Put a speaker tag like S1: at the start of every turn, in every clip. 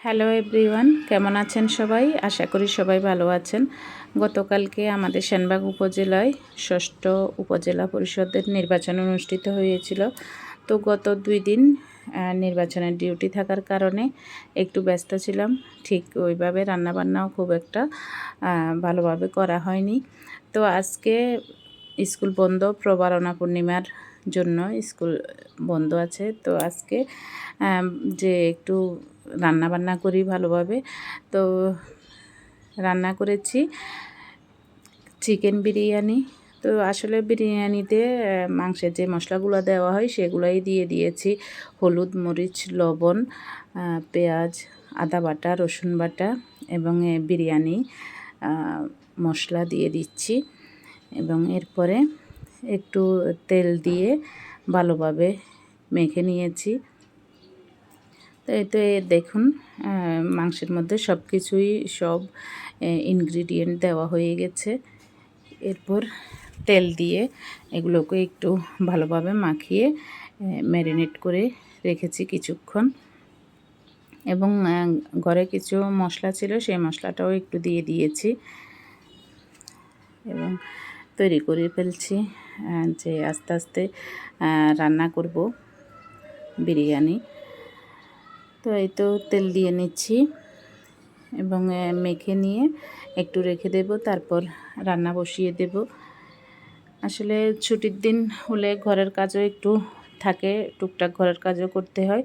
S1: Hello everyone কেমন আছেন সবাই? আশা করি সবাই ভালো আছেন। গতকালকে আমাদের সেনবাগ উপজেলায় ষষ্ঠ উপজেলা পরিষদের নির্বাচন অনুষ্ঠিত হয়েছিল। তো গত দুই দিন নির্বাচনের ডিউটি থাকার কারণে একটু ব্যস্ত ছিলাম। ঠিক ওইভাবে রান্নাবান্নাও খুব একটা ভালোভাবে করা হয়নি। তো আজকে স্কুল বন্ধ, প্রবারণা পূর্ণিমার জন্য স্কুল বন্ধ আছে। তো আজকে যে একটু রান্না বান্না করি ভালোভাবে। তো রান্না করেছি চিকেন বিরিয়ানি। তো আসলে বিরিয়ানিতে মাংসের যে মশলাগুলো দেওয়া হয় সেগুলোই দিয়ে দিয়েছি। হলুদ মরিচ, লবণ পেঁয়াজ, আদা বাটা, রসুন বাটা এবং বিরিয়ানি মশলা দিয়ে দিচ্ছি। এবং এরপরে একটু তেল দিয়ে ভালোভাবে মেখে নিয়েছি। তো এই তো এ দেখুন মাংসের মধ্যে সব কিছুই সব ইনগ্রিডিয়েন্ট দেওয়া হয়ে গেছে। এরপর তেল দিয়ে এগুলোকে একটু ভালোভাবে মাখিয়ে ম্যারিনেট করে রেখেছি কিছুক্ষণ। এবং ঘরে কিছু মশলা ছিল, সেই মশলাটাও একটু দিয়ে দিয়েছি। এবং তৈরি করে ফেলছি যে আস্তে আস্তে রান্না করব, বিরিয়ানি। তো এই তো তেল দিয়ে নিচ্ছি এবং মেখে নিয়ে একটু রেখে দেব, তারপর রান্না বসিয়ে দেব। আসলে ছুটির দিন হলে ঘরের কাজও একটু থাকে, টুকটাক ঘরের কাজও করতে হয়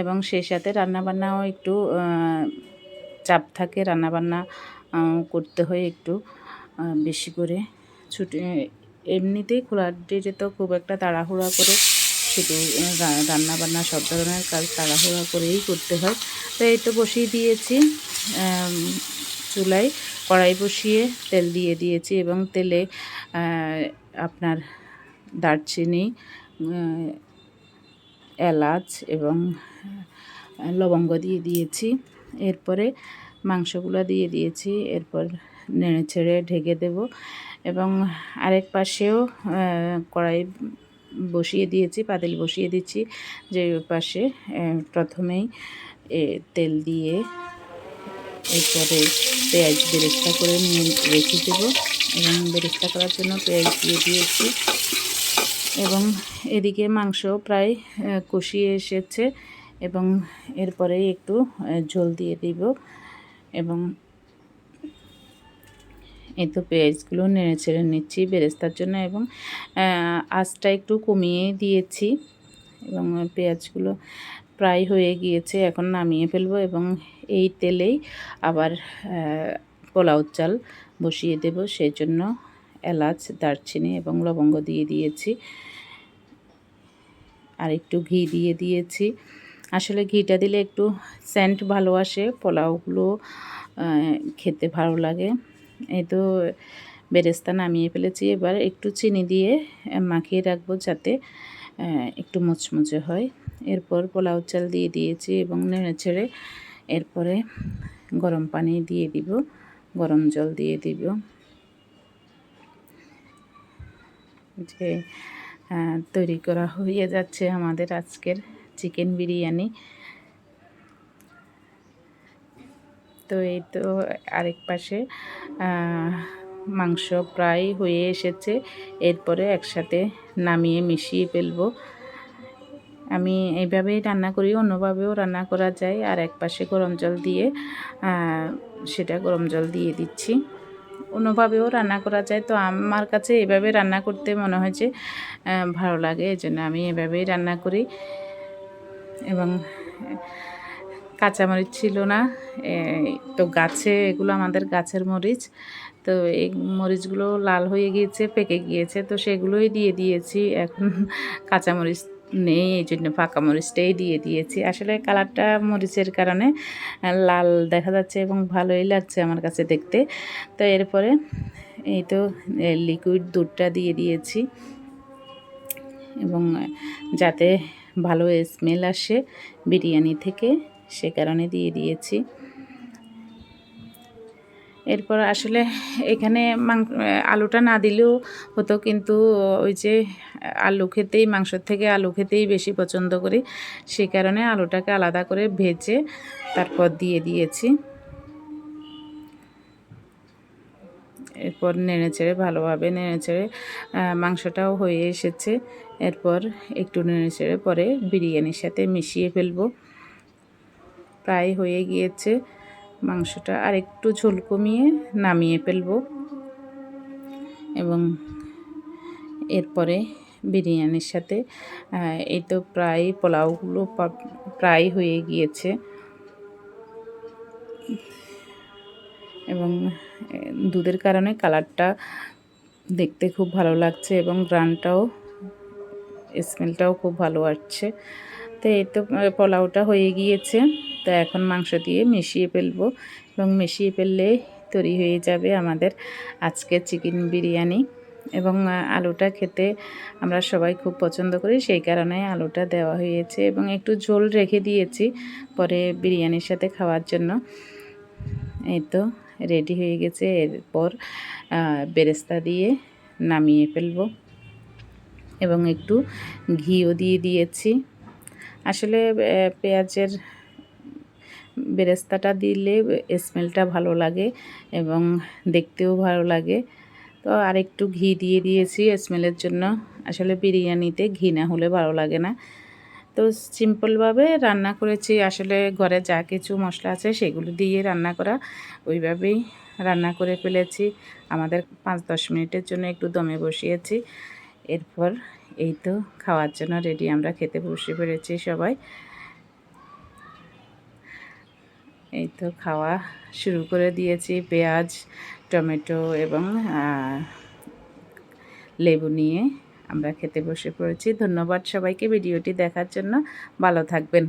S1: এবং সেই সাথে রান্নাবান্নাও একটু চাপ থাকে, রান্নাবান্না করতে হয় একটু বেশি করে। ছুটি, এমনিতেই খোলা ডেটে তো খুব একটা তাড়াহুড়া করে শুধু রান্না বান্না সব ধরনের কাজ তাড়াহুড়া করেই করতে হয়। তো এই তো বসিয়ে দিয়েছি। চুলায় কড়াই বসিয়ে তেল দিয়ে দিয়েছি এবং তেলে আপনার দারচিনি এলাচ এবং লবঙ্গ দিয়ে দিয়েছি। এরপরে মাংসগুলো দিয়ে দিয়েছি। এরপর নেড়ে ছেড়ে ঢেকে দেব এবং আরেক পাশেও কড়াই বসিয়ে দিয়েছি, পাতিল বসিয়ে দিচ্ছি। যে পাশে প্রথমেই তেল দিয়ে এরপরে পেঁয়াজ বেরেস্তা করে নিয়ে রেখে দেবো এবং বেরেস্তা করার জন্য পেঁয়াজ দিয়ে দিয়েছি। এবং এদিকে মাংস প্রায় কষিয়ে এসেছে এবং এরপরে একটু ঝোল দিয়ে দিব এবং এই তো পেঁয়াজগুলো নেড়ে ছেড়ে নিচ্ছি বেরেস্তার জন্য এবং আঁচটা একটু কমিয়ে দিয়েছি। এবং পেঁয়াজগুলো প্রায় হয়ে গিয়েছে, এখন নামিয়ে ফেলব এবং এই তেলেই আবার পোলাও চাল বসিয়ে দেব। সেই জন্য এলাচ, দারচিনি এবং লবঙ্গ দিয়ে দিয়েছি। আর একটু ঘি দিয়ে দিয়েছি। আসলে ঘিটা দিলে একটু সেন্ট ভালো আসে, পোলাওগুলো খেতে ভালো লাগে। এই তো বেরেস্তা নামিয়ে ফেলেছি। এবার একটু চিনি দিয়ে মাখিয়ে রাখব যাতে একটু মুচমুচে হয়। এরপর পোলাও চাল দিয়ে দিয়েছি এবং নেড়ে ছেড়ে এরপরে গরম পানি দিয়ে দিব, গরম জল দিয়ে দিব। যে তৈরি করা হয়ে যাচ্ছে আমাদের আজকের চিকেন বিরিয়ানি। তো এই তো আরেক পাশে মাংস প্রায় হয়ে এসেছে। এরপরে একসাথে নামিয়ে মিশিয়ে ফেলব। আমি এইভাবেই রান্না করি, অন্যভাবেও রান্না করা যায়। আর এক পাশে গরম জল দিয়ে সেটা গরম জল দিয়ে দিচ্ছি। অন্যভাবেও রান্না করা যায়। তো আমার কাছে এভাবে রান্না করতে মনে হয়েছে ভালো লাগে। এই জন্য আমি এভাবেই রান্না করি। এবং কাঁচামরিচ ছিল না। তো গাছে, এগুলো আমাদের গাছের মরিচ। তো এই মরিচগুলো লাল হয়ে গিয়েছে, পেকে গিয়েছে। তো সেগুলোই দিয়ে দিয়েছি। এখন কাঁচামরিচ নেই, এই জন্য পাকা মরিচটাই দিয়ে দিয়েছি। আসলে কালারটা মরিচের কারণে লাল দেখা যাচ্ছে এবং ভালোই লাগছে আমার কাছে দেখতে। তো এরপরে এই তো লিকুইড দুধটা দিয়ে দিয়েছি। এবং যাতে ভালো স্মেল আসে বিরিয়ানি থেকে। সে কারণে দিয়ে দিয়েছি। এরপর আসলে এখানে মাং- আলুটা না দিলেও হতো, কিন্তু ওই যে আলু খেতেই, মাংসর থেকে আলু খেতেই বেশি পছন্দ করি। সেই কারণে আলুটাকে আলাদা করে ভেজে তারপর দিয়ে দিয়েছি। এরপর নেড়ে চেড়ে, ভালোভাবে নেড়ে চেড়ে মাংসটাও হয়ে এসেছে। এরপর একটু নেড়ে চেড়ে পরে বিরিয়ানির সাথে মিশিয়ে ফেলব। প্রায় হয়ে গিয়েছে। মাংসটা আর একটু ঝোল কমিয়ে নামিয়ে ফেলব। এবং এরপরে বিরিয়ানির সাথে এই তো প্রায় পোলাওগুলো প্রায় হয়ে গিয়েছে। এবং দুধের কারণে কালারটা দেখতে খুব ভালো লাগছে এবং গ্রানটাও, স্মেলটাও খুব ভালো আসছে। তো এই তো পোলাওটা হয়ে গিয়েছে। তো এখন মাংস দিয়ে মিশিয়ে ফেলব এবং মিশিয়ে ফেললে তৈরি হয়ে যাবে আমাদের আজকে চিকেন বিরিয়ানি। এবং আলুটা খেতে আমরা সবাই খুব পছন্দ করি, সেই কারণে আলুটা দেওয়া হয়েছে এবং একটু ঝোল রেখে দিয়েছি পরে বিরিয়ানির সাথে খাওয়ার জন্য। এই তো, রেডি হয়ে গেছে। এরপর বেরেস্তা দিয়ে নামিয়ে ফেলব এবং একটু ঘিও দিয়ে দিয়েছি। আসলে পেঁয়াজের বেরেস্তাটা দিলে স্মেলটা ভালো লাগে এবং দেখতেও ভালো লাগে। তো আরেকটু ঘি দিয়ে দিয়েছি স্মেলের জন্য। আসলে বিরিয়ানিতে ঘি না হলে ভালো লাগে না। তো সিম্পলভাবে রান্না করেছি। আসলে ঘরে যা কিছু মশলা আছে সেগুলো দিয়ে রান্না করা। ওইভাবেই রান্না করে ফেলেছি। আমাদের পাঁচ দশ মিনিটের জন্য একটু দমে বসিয়েছি। এরপর এই তো খাওয়ার জন্য রেডি আমরা খেতে বসে পেরেছি সবাই। এই তো খাওয়া শুরু করে দিয়েছি, পেঁয়াজ, টমেটো এবং লেবু নিয়ে আমরা খেতে বসে পড়েছি। ধন্যবাদ সবাইকে ভিডিওটি দেখার জন্য। ভালো থাকবেন।